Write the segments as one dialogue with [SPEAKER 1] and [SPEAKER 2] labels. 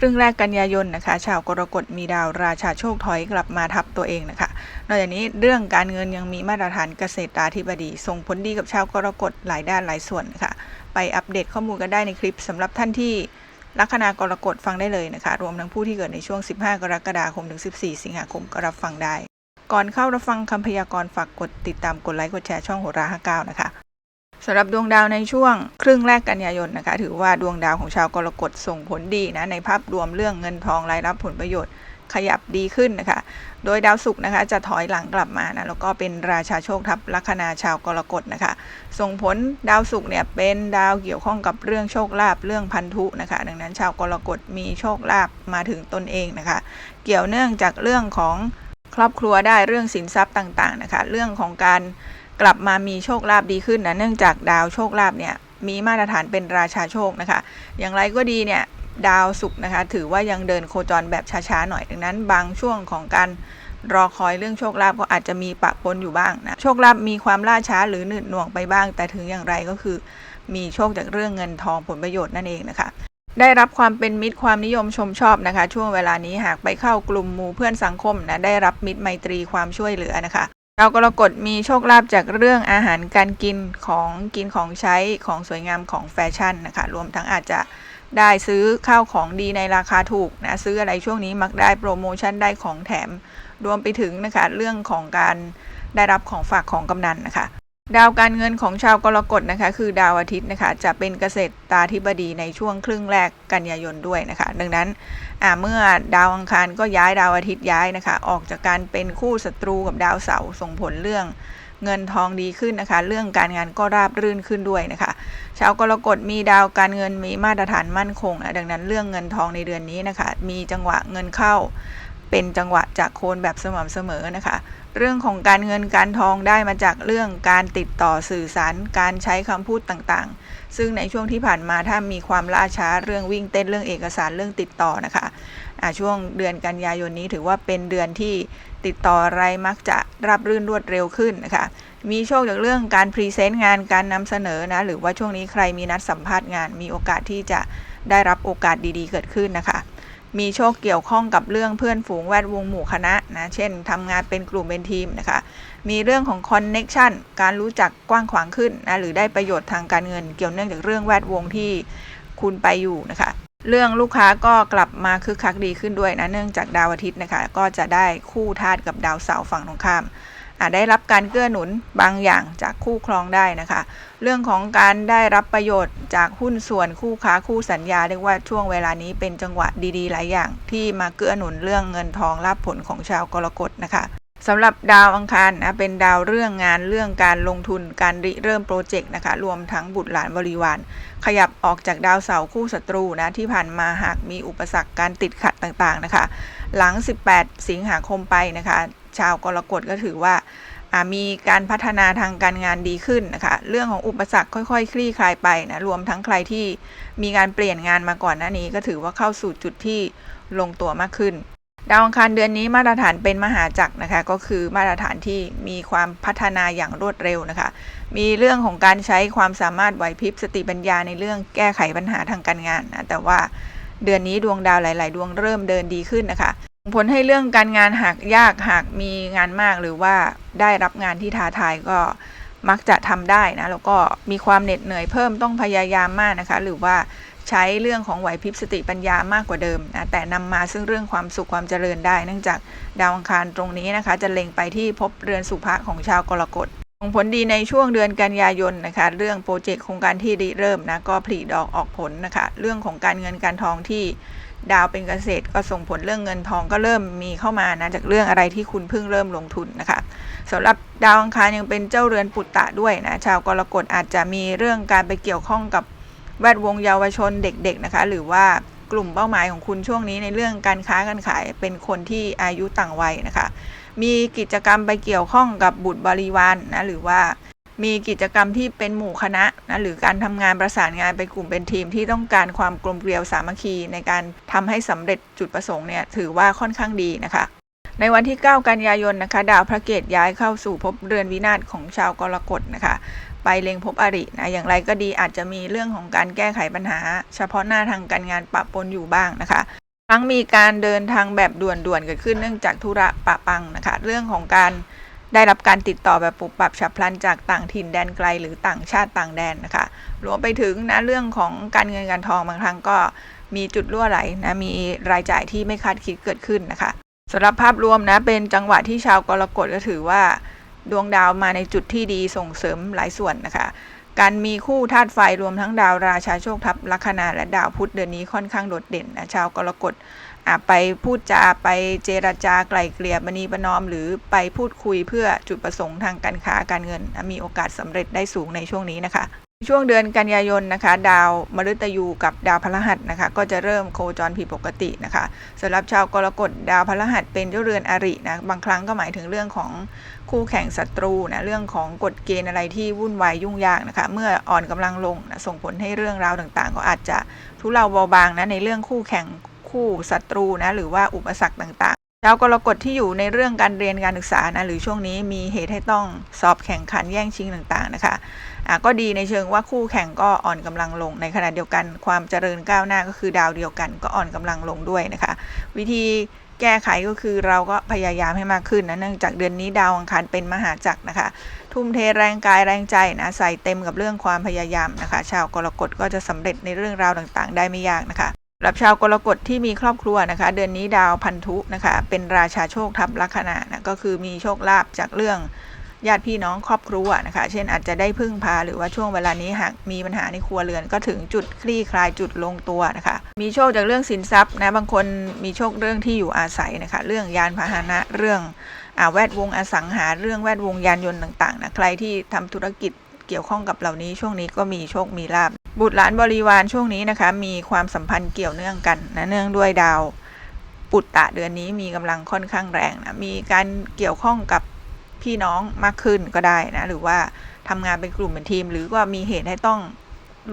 [SPEAKER 1] ครึ่งแรกกันยายนนะคะ ชาวกรกฎมีดาวราชาโชคถอยกลับมาทับตัวเองนะคะ นอกจากนี้เรื่องการเงินยังมีมาตรฐานเกษตราธิบดี ส่งผลดีกับชาวกรกฎหลายด้านหลายส่วนนะคะไปอัปเดตข้อมูลกันได้ในคลิปสำหรับท่านที่ลัคนากรกฎฟังได้เลยนะคะ รวมทั้งผู้ที่เกิดในช่วง 15 กรกฎาคมถึง 14 สิงหาคมก็รับฟังได้ ก่อนเข้ารับฟังคำพยากรณ์ฝากกดติดตามกดไลค์กดแชร์ช่องโหรา59นะคะ สำหรับดวงดาวในช่วงครึ่งแรกกันยายนนะคะ ถือว่าดวงดาวของชาวกรกฎส่งผลดีนะในภาพรวมเรื่องเงินทองรายรับผลประโยชน์ขยับดีขึ้นนะคะ โดยดาวศุกร์นะคะจะถอยหลังกลับมานะแล้วก็เป็นราชาโชคทัพลัคนาชาวกรกฎนะคะ ส่งผลดาวศุกร์เนี่ยเป็นดาวเกี่ยวข้องกับเรื่องโชคลาภเรื่องพันธุนะคะ ดังนั้นชาวกรกฎมีโชคลาภมาถึงตนเองนะคะ เกี่ยวเนื่องจากเรื่องของครอบครัวได้เรื่องสินทรัพย์ต่างๆนะคะ เรื่องของการ กลับมามีโชคลาภดีขึ้นนะเนื่องจากดาวโชคลาภเนี่ยมีมาตรฐานเป็นราชาโชคนะคะ อย่างไรก็ดีเนี่ยดาวศุกร์นะคะ ถือว่ายังเดินโคจรแบบช้าๆหน่อยดังนั้น บางช่วงของการรอคอยเรื่องโชคลาภก็อาจจะมีปะปนอยู่บ้างนะโชคลาภมีความล่าช้าหรือหนืดหน่วงไปบ้าง แต่ถึงอย่างไรก็คือ มีโชคจากเรื่องเงินทองผลประโยชน์นั่นเองนะคะ ได้รับความเป็นมิตรความนิยมชมชอบนะคะ ช่วงเวลานี้หากไปเข้ากลุ่มหมู่เพื่อนสังคมนะได้รับมิตรไมตรีความช่วยเหลือนะคะ ดาวกรกฎมีโชคลาภจากเรื่องอาหารการกินของกินของใช้ของสวยงามของแฟชั่นนะคะ รวมทั้งอาจจะได้ซื้อข้าวของดีในราคาถูกนะ ซื้ออะไรช่วงนี้มักได้โปรโมชั่นได้ของแถม รวมไปถึงนะคะ เรื่องของการได้รับของฝากของกำนันนะคะ ดาวการเงินของชาวกรกฎนะคะ คือดาวอาทิตย์นะคะ จะเป็นเกษตรตาธิบดีในช่วงครึ่งแรกกันยายนด้วยนะคะ ดังนั้นเมื่อดาวอังคารก็ย้ายดาวอาทิตย์ย้ายนะคะ ออกจากการเป็นคู่ศัตรูกับดาวเสาร์ส่งผลเรื่องเงินทองดีขึ้นนะคะ เรื่องการงานก็ราบรื่นขึ้นด้วยนะคะ ชาวกรกฎมีดาวการเงินมีมาตรฐานมั่นคงนะดังนั้นเรื่องเงินทองในเดือนนี้นะคะ มีจังหวะเงินเข้า เป็นจังหวะจากโคนแบบสม่ำเสมอนะคะ เรื่องของการเงินการทองได้มาจากเรื่องการติดต่อสื่อสารการใช้คำพูดต่างๆ ซึ่งในช่วงที่ผ่านมาถ้ามีความล่าช้าเรื่องวิ่งเต้นเรื่องเอกสารเรื่องติดต่อนะคะะช่วงเดือนกันยายนนี้ถือว่าเป็นเดือนที่ติดต่ออะไรมักจะรับรื่นรวดเร็วขึ้นนะคะมีโชคจากเรื่องการพรีเซนต์งานการนำเสนอนะหรือว่าช่วงนี้ใครมีนัดสัมภาษณ์งานมีโอกาสที่จะได้รับโอกาสดีๆ เกิดขึ้นนะคะ มีโชคเกี่ยวข้องกับเรื่องเพื่อนฝูงแวดวงหมู่คณะนะ เช่นทำงานเป็นกลุ่มเป็นทีมนะคะ มีเรื่องของคอนเน็ชันการรู้จักกว้างขวางขึ้นนะหรือได้ประโยชน์ทางการเงิน เกี่ยวเนื่องจากเรื่องแวดวงที่คุณไปอยู่นะคะ เรื่องลูกค้าก็กลับมาคึกคักดีขึ้นด้วยนะเนื่องจากดาวอาทิตย์นะคะ ก็จะได้คู่ธาตุกับดาวเสาร์ฝั่งตรงข้าม ได้รับการเกื้อหนุนบางอย่างจากคู่ครองได้นะคะ เรื่องของการได้รับประโยชน์จากหุ้นส่วนคู่ค้าคู่สัญญาเรียกว่าช่วงเวลานี้เป็นจังหวะดีๆ หลายอย่าง ที่มาเกื้อหนุนเรื่องเงินทองรับผลของชาวกรกฎนะคะสำหรับดาวอังคารนะเป็นดาวเรื่องงานเรื่องการลงทุนการริเริ่มโปรเจกต์นะคะรวมทั้งบุตรหลานบริวาร ขยับออกจากดาวเสาร์คู่ศัตรูนะที่ผ่านมาหากมีอุปสรรคการติดขัดต่างๆนะคะ หลัง 18 สิงหาคมไปนะคะ ชาวกรกฎก็ถือว่ามีการพัฒนาทางการงานดีขึ้นนะคะ เรื่องของอุปสรรคค่อยๆ คลี่คลายไปนะ รวมทั้งใครที่มีการเปลี่ยนงานมาก่อนหน้านี้ ก็ถือว่าเข้าสู่จุดที่ลงตัวมากขึ้น ดาวอังคารเดือนนี้มาตรฐานเป็นมหาจักรนะคะ ก็คือมาตรฐานที่มีความพัฒนาอย่างรวดเร็วนะคะ มีเรื่องของการใช้ความสามารถไหวพริบสติปัญญาในเรื่องแก้ไขปัญหาทางการงานนะ แต่ว่า เดือนนี้ดวงดาวหลาย ๆ ดวงเริ่มเดินดีขึ้นนะคะผลให้เรื่องการงานหากยากหากมีงานมากหรือว่าได้รับงานที่ท้าทายก็มักจะทำได้นะแล้วก็มีความเหน็ดเหนื่อยเพิ่มต้องพยายามมากนะคะ หรือว่าใช้เรื่องของไหวพริบสติปัญญามากกว่าเดิมนะแต่นำมาซึ่งเรื่องความสุขความเจริญได้ เนื่องจากดาวอังคารตรงนี้นะคะ จะเล็งไปที่พบเรือนสุภะของชาวกรกฎ ส่งผลดีในช่วงเดือนกันยายนนะคะ เรื่องโปรเจกต์โครงการที่ริเริ่มนะก็ผลิดอกออกผลนะคะ เรื่องของการเงินการทองที่ดาวเป็นเกษตรก็ส่งผลเรื่องเงินทองก็เริ่มมีเข้ามานะจากเรื่องอะไรที่คุณเพิ่งเริ่มลงทุนนะคะสำหรับดาวอังคารยังเป็นเจ้าเรือนปุตตะด้วยนะชาวกรกฎอาจจะมีเรื่องการไปเกี่ยวข้องกับแวดวงเยาวชนเด็กๆนะคะ หรือว่ากลุ่มเป้าหมายของคุณช่วงนี้ในเรื่องการค้าการขายเป็นคนที่อายุต่างวัยนะคะ มีกิจกรรมไปเกี่ยวข้องกับบุตรบริวารนนะหรือว่ามีกิจกรรมที่เป็นหมู่คณะนะหรือการทำงานประสานงานเป็นกลุ่มเป็นทีมที่ต้องการความกลมเกลียวสามัคคีในการทำให้สำเร็จจุดประสงค์เนี่ยถือว่าค่อนข้างดีนะคะ ในวันที่ 9 กันยายนนะคะดาวพระเกตย้ายเข้าสู่ภพเรือนวินาศของชาวกรกฎนะคะไปเล็งพบอรินะอย่างไรก็ดีอาจจะมีเรื่องของการแก้ไขปัญหา เฉพาะหน้าทางการงานปะปนอยู่บ้างนะคะ ทั้งมีการเดินทางแบบด่วนๆเกิดขึ้นเนื่องจากธุระปะปังนะคะ เรื่องของการได้รับการติดต่อแบบปุบปับฉับพลันจากต่างถิ่นแดนไกลหรือต่างชาติต่างแดนนะคะ รวมไปถึงนะเรื่องของการเงินการทองบางครั้งก็มีจุดรั่วไหลนะมีรายจ่ายที่ไม่คาดคิดเกิดขึ้นนะคะสำหรับภาพรวมนะเป็นจังหวะที่ชาวกรกฎก็ถือว่า ดวงดาวมาในจุดที่ดีส่งเสริมหลายส่วนนะคะ การมีคู่ธาตุไฟรวมทั้งดาวราชาโชคทัพลัคนาและดาวพุธเดือนนี้ค่อนข้างโดดเด่นนะชาวกรกฎอะไปพูดจาไปเจรจาไกล่เกลี่ยมณีประนอม หรือไปพูดคุยเพื่อจุดประสงค์ทางการค้าการเงิน มีโอกาสสำเร็จได้สูงในช่วงนี้นะคะ ช่วงเดือนกันยายนนะคะ ดาวมฤตยูกับดาวพฤหัสนะคะ ก็จะเริ่มโคจรผิดปกตินะคะสำหรับชาวกรกฎดาวพฤหัสเป็นเจ้าเรือนอรินะบางครั้งก็หมายถึงเรื่องของคู่แข่งศัตรูนะเรื่องของกฎเกณฑ์อะไรที่วุ่นวายยุ่งยากนะคะ เมื่ออ่อนกำลังลงนะส่งผลให้เรื่องราวต่างๆ ก็อาจจะทุเลาเบาบางนะในเรื่องคู่แข่งคู่ศัตรูนะหรือว่าอุปสรรคต่างๆ ชาวกรกฎที่อยู่ในเรื่องการเรียนการศึกษานะหรือช่วงนี้มีเหตุให้ต้องสอบแข่งขันแย่งชิงต่างๆนะคะะก็ดีในเชิงว่าคู่แข่งก็อ่อนกำลังลง ในขณะเดียวกันความเจริญก้าวหน้าก็คือดาวเดียวกันก็อ่อนกำลังลงด้วยนะคะ วิธีแก้ไขก็คือเราก็พยายามให้มากขึ้นนะเนื่องจากเดือนนี้ดาวอังคารเป็นมหาจักรนะคะ ทุ่มเทแรงกายแรงใจนะใส่เต็มกับเรื่องความพยายามนะคะ ชาวกรกฎก็จะสำเร็จในเรื่องราวต่างๆ ได้ไม่ยากนะคะ รับชาวกรกฎที่มีครอบครัวนะคะ เดือนนี้ดาวพันธุนะคะ เป็นราชาโชคทับลัคนานะก็คือมีโชคลาภจากเรื่องญาติพี่น้องครอบครัวนะคะ เช่นอาจจะได้พึ่งพาหรือว่าช่วงเวลานี้หากมีปัญหาในครัวเรือนก็ถึงจุดคลี่คลายจุดลงตัวนะคะ มีโชคจากเรื่องสินทรัพย์นะบางคนมีโชคเรื่องที่อยู่อาศัยนะคะ เรื่องยานพาหนะเรื่องอาแวดวงอสังหาเรื่องแวดวงยานยนต์ต่างๆนะใครที่ทำธุรกิจเกี่ยวข้องกับเหล่านี้ช่วงนี้ก็มีโชคมีลาบ บุตรหลานบริวารช่วงนี้นะคะ มีความสัมพันธ์เกี่ยวเนื่องกันนะเนื่องด้วยดาว ปุตตะเดือนนี้มีกำลังค่อนข้างแรงนะมีการเกี่ยวข้องกับพี่น้องมากขึ้นก็ได้นะหรือว่าทำงานเป็นกลุ่มเป็นทีม หรือว่ามีเหตุให้ต้อง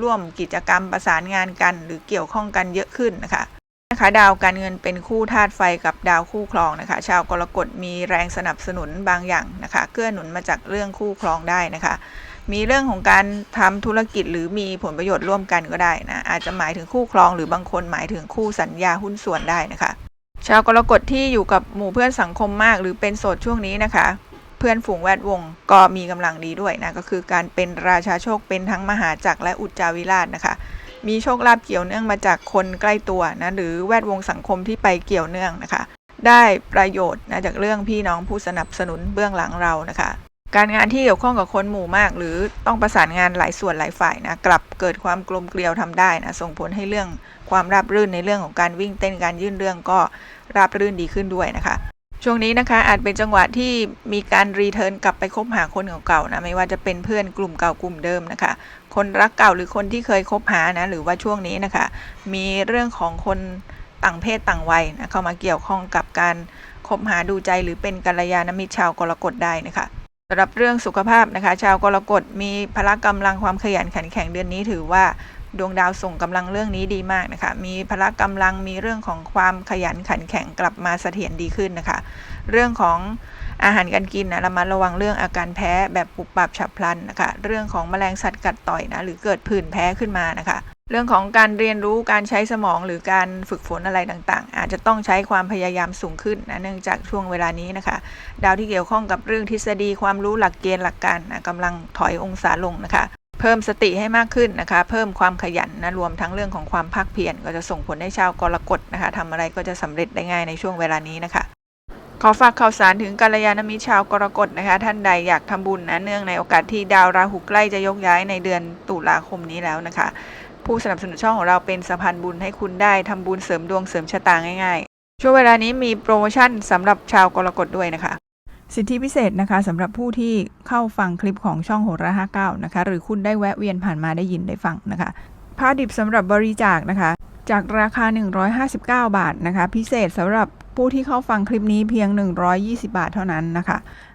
[SPEAKER 1] ร่วมกิจกรรมประสานงานกัน หรือเกี่ยวข้องกันเยอะขึ้นนะคะนะคะดาวการเงินเป็นคู่ธาตุไฟกับดาวคู่ครองนะคะ ชาวกรกฎมีแรงสนับสนุนบางอย่างนะคะเกื้อหนุนมาจากเรื่องคู่ครองได้นะคะ มีเรื่องของการทำธุรกิจหรือมีผลประโยชน์ร่วมกันก็ได้นะอาจจะหมายถึงคู่ครองหรือบางคนหมายถึงคู่สัญญาหุ้นส่วนได้นะคะ ชาวกรกฎที่อยู่กับหมู่เพื่อนสังคมมาก หรือเป็นโสดช่วงนี้นะคะ เพื่อนฝูงแวดวงก็มีกำลังดีด้วยนะก็คือการเป็นราชาโชคเป็นทั้งมหาจักรและอุจจาวิราชนะคะ มีโชคลาภเกี่ยวเนื่องมาจากคนใกล้ตัวนะหรือแวดวงสังคมที่ไปเกี่ยวเนื่องนะคะได้ประโยชน์นะจากเรื่องพี่น้องผู้สนับสนุนเบื้องหลังเรานะคะ การงานที่เกี่ยวข้องกับคนหมู่มาก หรือต้องประสานงานหลายส่วนหลายฝ่ายนะกลับเกิดความกลมเกลียวทำได้นะส่งผลให้เรื่องความราบรื่นในเรื่องของการวิ่งเต้นการยื่นเรื่องก็ราบรื่นดีขึ้นด้วยนะคะช่วงนี้นะคะอาจเป็นจังหวะที่มีการรีเทิร์นกลับไปคบหาคนเก่าๆนะไม่ว่าจะเป็นเพื่อนกลุ่มเก่ากลุ่มเดิมนะคะ คนรักเก่าหรือคนที่เคยคบหานะหรือว่าช่วงนี้นะคะ มีเรื่องของคนต่างเพศต่างวัยนะเข้ามาเกี่ยวข้องกับการคบหาดูใจหรือเป็นกัลยาณมิตรชาวกรกฎได้นะคะ สำหรับเรื่องสุขภาพนะคะ ชาวกรกฎมีพละกำลังความขยันขันแข็งเดือนนี้ถือว่าดวงดาวส่งกำลังเรื่องนี้ดีมากนะคะ มีพละกำลังมีเรื่องของความขยันขันแข็งกลับมาเสถียรดีขึ้นนะคะ เรื่องของอาหารการกินนะระมัดระวังเรื่องอาการแพ้แบบปุบปับฉับพลันนะคะ เรื่องของแมลงสัตว์กัดต่อยนะหรือเกิดผื่นแพ้ขึ้นมานะคะ เรื่องของการเรียนรู้การใช้สมองหรือการฝึกฝนอะไรต่างๆ อาจจะต้องใช้ความพยายามสูงขึ้นนะเนื่องจากช่วงเวลานี้นะคะ ดาวที่เกี่ยวข้องกับเรื่องทฤษฎีความรู้หลักเกณฑ์หลักการนะกำลังถอยองศาลงนะคะ เพิ่มสติให้มากขึ้นนะคะ เพิ่มความขยันนะรวมทั้งเรื่องของความภาคเพียรก็จะส่งผลให้ชาวกรกฎนะคะทำอะไรก็จะสำเร็จได้ง่ายในช่วงเวลานี้นะคะขอฝากข่าวสารถึงกัลยาณมิตรชาวกรกฎนะคะ ท่านใดอยากทำบุญนะเนื่องในโอกาสที่ดาวราหูใกล้จะยกย้ายในเดือนตุลาคมนี้แล้วนะคะ ผู้สนับสนุนช่องของเราเป็นสะพานบุญให้คุณได้ทำบุญเสริมดวงเสริมชะตาง่ายๆ ช่วงเวลานี้มีโปรโมชั่นสำหรับชาวกรกฎด้วยนะคะ สิทธิพิเศษนะคะสำหรับผู้ที่เข้าฟังคลิปของช่องโหราห้าเก้านะคะ หรือคุณได้แวะเวียนผ่านมาได้ยินได้ฟังนะคะผ้าดิบสำหรับบริจาคนะคะ จากราคา 159 บาทนะคะ พิเศษสำหรับผู้ที่เข้าฟังคลิปนี้เพียง 120 บาทเท่านั้นนะคะอะ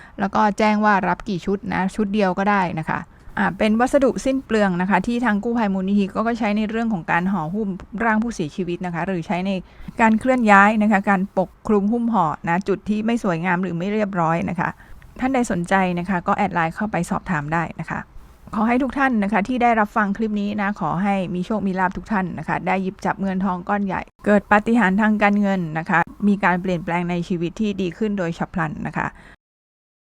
[SPEAKER 2] แล้วก็แจ้งว่ารับกี่ชุดนะชุดเดียวก็ได้นะคะอ่าเป็นวัสดุสิ้นเปลืองนะคะ ที่ทางกู้ภัยมูลนิธิก็ใช้ในเรื่องของการห่อหุ้มร่างผู้เสียชีวิตนะคะ หรือใช้ในการเคลื่อนย้ายนะคะ การปกคลุมหุ้มห่อนะจุดที่ไม่สวยงามหรือไม่เรียบร้อยนะคะ ท่านใดสนใจนะคะ ก็แอดไลน์เข้าไปสอบถามได้นะคะ ขอให้ทุกท่านนะคะ ที่ได้รับฟังคลิปนี้นะขอให้มีโชคมีลาภทุกท่านนะคะ ได้หยิบจับเงินทองก้อนใหญ่ เกิดปาฏิหาริย์ทางการเงินนะคะ มีการเปลี่ยนแปลงในชีวิตที่ดีขึ้นโดยฉับพลันนะคะ